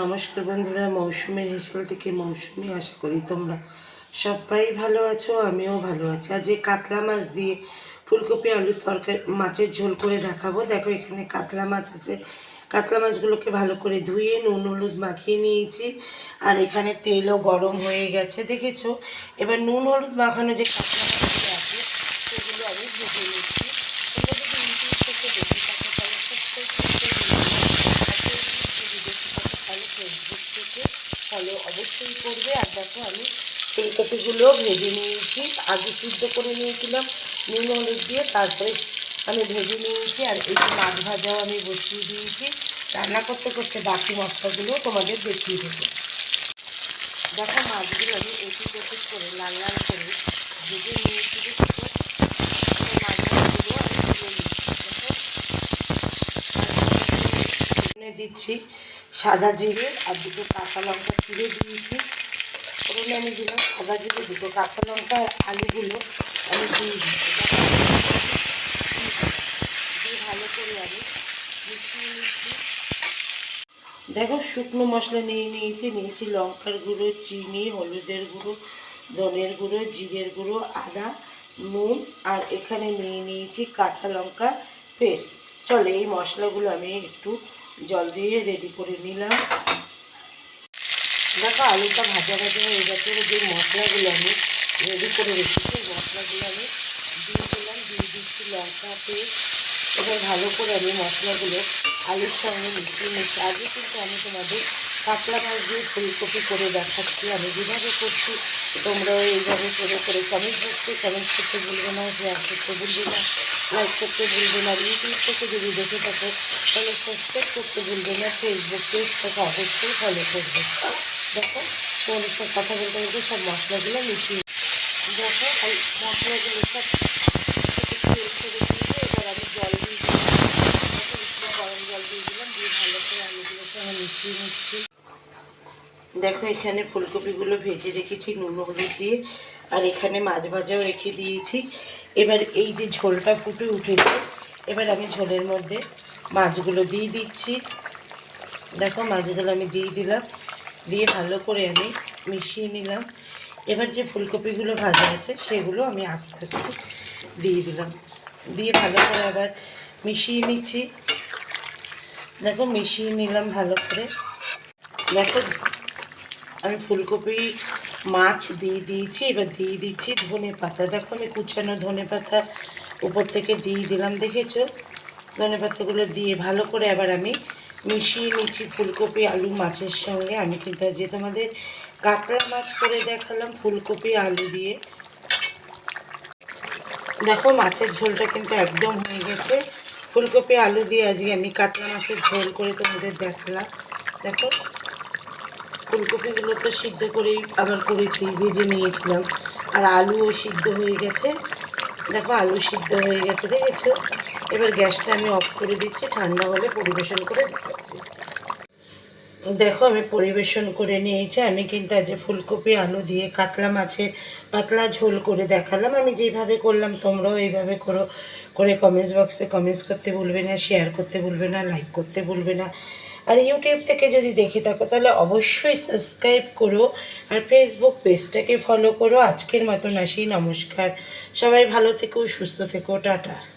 নমস্কার বন্ধুরা, মৌসুমের হেসেল থেকে মৌসুমি আশা করি তোমরা সবাই ভালো আছো, আমিও ভালো আছি। আজ এই কাতলা মাছ দিয়ে ফুলকপি আলুর তরকারি, মাছের ঝোল করে দেখাবো। দেখো, এখানে কাতলা মাছ আছে। কাতলা মাছগুলোকে ভালো করে ধুয়ে নুন, হলুদ মাখিয়ে নিয়েছি। আর এখানে তেলও গরম হয়ে গেছে, দেখেছ? এবার নুন, হলুদ মাখানো যে কাতলা মাছগুলো আছে, সেগুলো আমি ভেজে নিচ্ছি দেখে থাকো তাহলে সাবস্ক্রাইব করতে ভুলো না। আর ফেসবুক যদি দেখে থাকো তাহলে ফেসবুক থেকে ফলো অবশ্যই করবে আর দেখো আমি ফুলকপিগুলো ভেজে নিয়েছি। আগে সিদ্ধ করে নিয়েছিলাম, নুন, হলুদ দিয়ে তারপরে আমি ভেজে নিয়েছি আর এই যে মাছ ভাজাও আমি বসিয়ে দিয়েছি। রান্না করতে করতে বাকি মশলাগুলো তোমাদের দেখিয়ে দেবো। দেখো মাছগুলো আমি এটি এটি করে লাল লাল করে ভেজে নিয়েছি দেখো। মাছ ভাজাগুলো আমি তুলে নিচ্ছি, দেখো। এখানে দিচ্ছি সাদা জিরে আর দুটো কাঁচা লঙ্কা চিড়ে দিয়েছি। ফোড়নে আমি দিলাম সাদা জিরে, দুটো কাঁচা লঙ্কা আর আলুগুলো আমি দিয়ে ভালো করে আমি দেখো শুকনো মশলা নিয়ে নিয়েছি নিয়েছি লঙ্কার গুঁড়ো, চিনি, হলুদের গুঁড়ো, ধনের গুঁড়ো, জিরের গুঁড়ো, আদা, নুন আর এখানে নিয়ে নিয়েছি কাঁচা লঙ্কা পেস্ট। চলে এই মশলাগুলো আমি একটু জল দিয়ে রেডি করে নিলাম। দেখো আলুটা ভাজা ভাজা হয়ে গেছে যে মশলাগুলো আমি রেডি করে রেখেছি, মশলাগুলো আমি দিয়ে দিলাম, দিয়ে দিচ্ছি লঙ্কা পেস্ট এবার ভালো করে আমি মশলাগুলো আলুর সঙ্গে মিশিয়ে নিচ্ছি। আগে কিন্তু আমি তোমাদের কাতলা মাছ দিয়ে ফুলকপি করে দেখাচ্ছি, আমি যেভাবে করছি তোমরাও এইভাবে করে করে কমেন্ট বক্সে কমেন্ট করতে ভুলবে না শেয়ার করতে ভুলবে না লাইক করতে ভুলবে না ইউটিউব থেকে যদি দেখে থাকো, তাহলে সাবস্ক্রাইব করতে ভুলবে না ফেসবুক পেজটাকে অবশ্যই ফলো করবে। দেখো তোমাদের সব কথা বলতে বলতে সব মশলাগুলো মিশিয়ে দেখো, এই মশলাগুলো সব এবার আমি জল দিয়ে দিলাম। গরম জল দিয়ে দিলাম, দিয়ে ভালো করে আলুগুলোর সঙ্গে মিশিয়ে নিচ্ছি। দেখো, এখানে ফুলকপিগুলো ভেজে রেখেছি, নুন হলুদ দিয়ে, আর এখানে মাছ ভাজাও রেখে দিয়েছি। এবার এই যে ঝোলটা ফুটে উঠেছে, এবার আমি ঝোলের মধ্যে মাছগুলো দিয়ে দিচ্ছি। দেখো, মাছগুলো আমি দিয়ে দিলাম, দিয়ে ভালো করে আমি মিশিয়ে নিলাম। এবার যে ফুলকপিগুলো ভাজা আছে, সেগুলো আমি আস্তে আস্তে দিয়ে দিলাম। দিয়ে ভালো করে আবার মিশিয়ে নিচ্ছি। দেখো, মিশিয়ে নিলাম ভালো করে। দেখো আমি ফুলকপি মাছ দিয়ে দিয়েছি, এবার দিয়ে দিচ্ছি ধনে পাতা। দেখো আমি কুচানো ধনে পাতা উপর থেকে দিয়ে দিলাম, দেখেছ? ধনে পাতাগুলো দিয়ে ভালো করে আবার আমি মিশিয়ে নিচ্ছি ফুলকপি, আলু মাছের সঙ্গে। আমি কিন্তু যে তোমাদের কাঁকড়া মাছ করে দেখালাম, ফুলকপি, আলু দিয়ে। দেখো মাছের ঝোলটা কিন্তু একদম হয়ে গেছে। ফুলকপি, আলু দিয়ে আজকে আমি কাতলা মাছের ঝোল করে তোমাদের দেখালাম। দেখো। ফুলকপিগুলো তো সিদ্ধ করেই আবার করেছি, ভেজে নিয়েছিলাম। আর আলুও সিদ্ধ হয়ে গেছে। দেখো, আলু সিদ্ধ হয়ে গেছে, দেখেছ? এবার গ্যাসটা আমি অফ করে দিচ্ছি, ঠান্ডা হলে পরিবেশন করে দেখাচ্ছি। দেখো, আমি পরিবেশন করে নিয়েছি। আমি কিন্তু আজ ফুলকপি, আলু দিয়ে কাতলা মাছের পাতলা ঝোল করে দেখালাম। আমি যেভাবে করলাম, তোমরাও এইভাবে করো। করে কমেন্টস বক্সে কমেন্টস করতে ভুলবে না শেয়ার করতে ভুলবে না লাইক করতে ভুলবে না। আর ইউটিউব থেকে যদি দেখে থাকো, তাহলে অবশ্যই সাবস্ক্রাইব করো আর ফেসবুক পেজটাকে ফলো করো। আজকের মতন আসি, নমস্কার। সবাই ভালো থেকো, সুস্থ থেকো, টাটা।